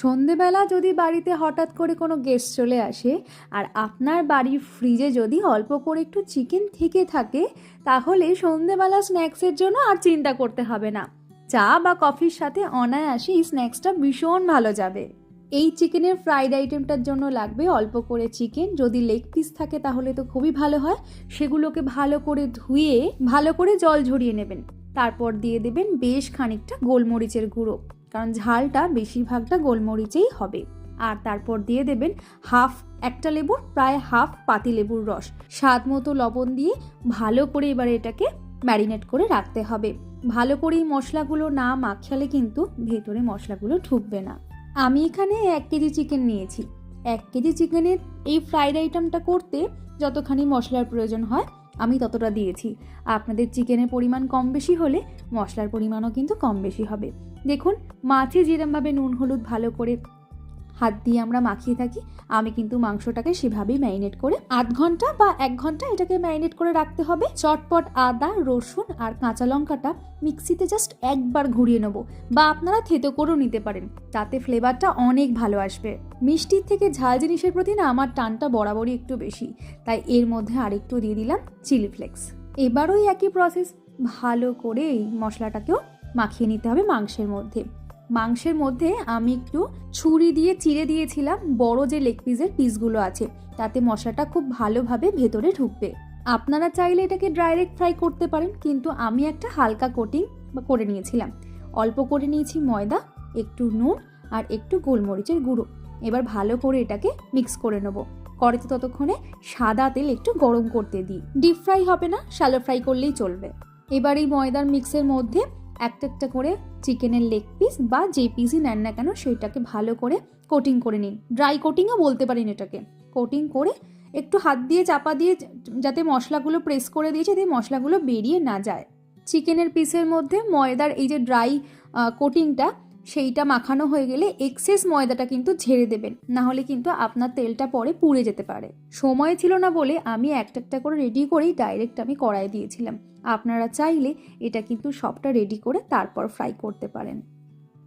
সন্ধেবেলা যদি বাড়িতে হঠাৎ করে কোনো গেস্ট চলে আসে, আর আপনার বাড়ির ফ্রিজে যদি অল্প করে একটু চিকেন থেকে থাকে, তাহলে সন্ধেবেলা স্ন্যাক্সের জন্য আর চিন্তা করতে হবে না। চা বা কফির সাথে অনায়াসে এই স্ন্যাক্সটা ভীষণ ভালো যাবে। এই চিকেনের ফ্রাইড আইটেমটার জন্য লাগবে অল্প করে চিকেন যদি লেগ পিস থাকে তাহলে তো খুবই ভালো হয়। সেগুলোকে ভালো করে ধুয়ে, ভালো করে জল ঝরিয়ে নেবেন। তারপর দিয়ে দেবেন বেশ খানিকটা গোলমরিচের গুঁড়ো। কারণ ঝালটা বেশিরভাগটা গোলমরিচেই হবে। আর তারপর দিয়ে দেবেন হাফ, একটা লেবুর প্রায় হাফ পাতি লেবুর রস। স্বাদ মতো লবণ দিয়ে ভালো করে এবারে এটাকে ম্যারিনেট করে রাখতে হবে। ভালো করে মশলাগুলো না মাখালে কিন্তু ভেতরে মশলাগুলো ঢুকবে না। আমি এখানে এক কেজি চিকেন নিয়েছি। এক কেজি চিকেনের এই ফ্রাইড আইটেমটা করতে যতখানি মশলার প্রয়োজন হয় আমি ততটা দিয়েছি। আপনাদের চিকেনের পরিমাণ কম বেশি হলে মশলার পরিমাণও কিন্তু কম বেশি হবে। দেখুন, মাছে যেরমভাবে নুন, হলুদ ভালো করে হাত দিয়ে আমরা মাখিয়ে থাকি, আমি কিন্তু মাংসটাকে সেভাবেই ম্যারিনেট করে আধ ঘণ্টা বা এক ঘণ্টা এটাকে ম্যারিনেট করে রাখতে হবে। চটপট আদা, রসুন আর কাঁচা লঙ্কাটা মিক্সিতে জাস্ট একবার ঘুরিয়ে নেব বা আপনারা থেতো করেও নিতে পারেন, তাতে ফ্লেভারটা অনেক ভালো আসবে। মিষ্টির থেকে ঝাল জিনিসের প্রতি না আমার টানটা বরাবরই একটু বেশি, তাই এর মধ্যে আরেকটু দিয়ে দিলাম চিলি ফ্লেক্স। এবারও একই প্রসেস ভালো করে এই মশলাটাকেও মাখিয়ে নিতে হবে মাংসের মধ্যে। মাংসের মধ্যে আমি একটু ছুরি দিয়ে চিড়ে দিয়েছিলাম বড় যে লেগ পিসের পিসগুলো আছে, তাতে মশলাটা খুব ভালোভাবে ভেতরে ঢুকবে। আপনারা চাইলে এটাকে ডাইরেক্ট ফ্রাই করতে পারেন, কিন্তু আমি একটা হালকা কোটিং করে নিয়েছিলাম। অল্প করে নিয়েছি ময়দা, একটু নুন আর একটু গোলমরিচের গুঁড়ো। এবার ভালো করে এটাকে মিক্স করে নেব। কড়াইতে ততক্ষণে সাদা তেল একটু গরম করতে দিই। ডিপ ফ্রাই হবে না শ্যালো ফ্রাই করলেই চলবে। এবার এই ময়দার মিক্সের মধ্যে একটা একটা করে চিকেনের লেগ পিস বা যে পিসই নেন না কেন সেটাকে ভালো করে কোটিং করে নিন। ড্রাই কোটিংও বলতে পারেন এটাকে। কোটিং করে একটু হাত দিয়ে চাপা দিয়ে যাতে মশলাগুলো প্রেস করে দিয়েছে, যাতে মশলাগুলো বেরিয়ে না যায়। চিকেনের পিসের মধ্যে ময়দার এই যে ড্রাই কোটিংটা সেইটা মাখানো হয়ে গেলে এক্সেস ময়দাটা কিন্তু ঝেড়ে দেবেন। না হলে কিন্তু আপনার তেলটা পরে পুড়ে যেতে পারে। সময় ছিল না বলে আমি একটা একটা করে রেডি করেই ডাইরেক্ট আমি কড়াই দিয়েছিলাম। আপনারা চাইলে এটা কিন্তু সবটা রেডি করে তারপর ফ্রাই করতে পারেন।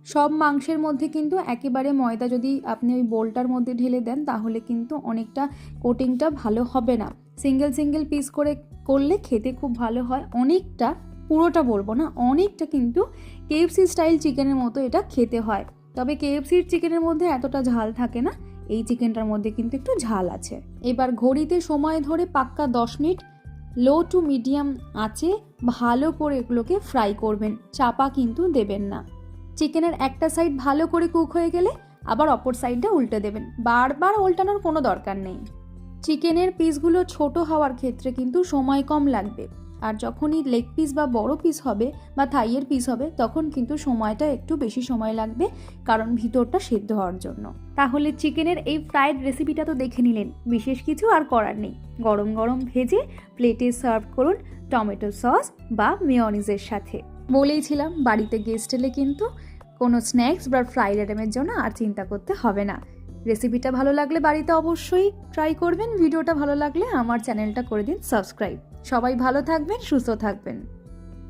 সব মাংসের মধ্যে কিন্তু একেবারে ময়দা যদি আপনি ওই বোলটার মধ্যে ঢেলে দেন, তাহলে কিন্তু অনেকটা কোটিংটা ভালো হবে না। সিঙ্গেল সিঙ্গেল পিস করে করলে খেতে খুব ভালো হয়। অনেকটা, পুরোটা বলব না, অনেকটা কিন্তু কেএফসি স্টাইল চিকেনের মতো এটা খেতে হয়। তবে কেএফসির চিকেনের মধ্যে এতটা ঝাল থাকে না, এই চিকেনটার মধ্যে কিন্তু একটু ঝাল আছে। এবার ঘড়িতে সময় ধরে পাক্কা দশ মিনিট লো টু মিডিয়াম আঁচে ভালো করে এগুলোকে ফ্রাই করবেন, চাপা কিন্তু দেবেন না। চিকেনের একটা সাইড ভালো করে কুক হয়ে গেলে আবার অপর সাইডটা উল্টে দেবেন, বারবার উল্টানোর কোনো দরকার নেই। চিকেনের পিসগুলো ছোট হওয়ার ক্ষেত্রে কিন্তু সময় কম লাগবে। আর যখনই লেগ পিস বা বড় পিস হবে বা থাইয়ের পিস হবে, তখন কিন্তু সময়টা একটু বেশি সময় লাগবে কারণ ভিতরটা সেদ্ধ হওয়ার জন্য। তাহলে চিকেনের এই ফ্রাইড রেসিপিটা তো দেখে নিলেন। বিশেষ কিছু আর করার নেই। গরম গরম ভেজে প্লেটে সার্ভ করুন টমেটো সস বা মেয়নিজের সাথে। বলেইছিলাম বাড়িতে গেস্ট এলে কিন্তু কোনো স্ন্যাক্স বা ফ্রাইড আইটেমের জন্য আর চিন্তা করতে হবে না। রেসিপিটা ভালো লাগলে বাড়িতে অবশ্যই ট্রাই করবেন। ভিডিওটা ভালো লাগলে আমার চ্যানেলটা করে দিন সাবস্ক্রাইব সবাই ভালো থাকবেন, সুস্থ থাকবেন।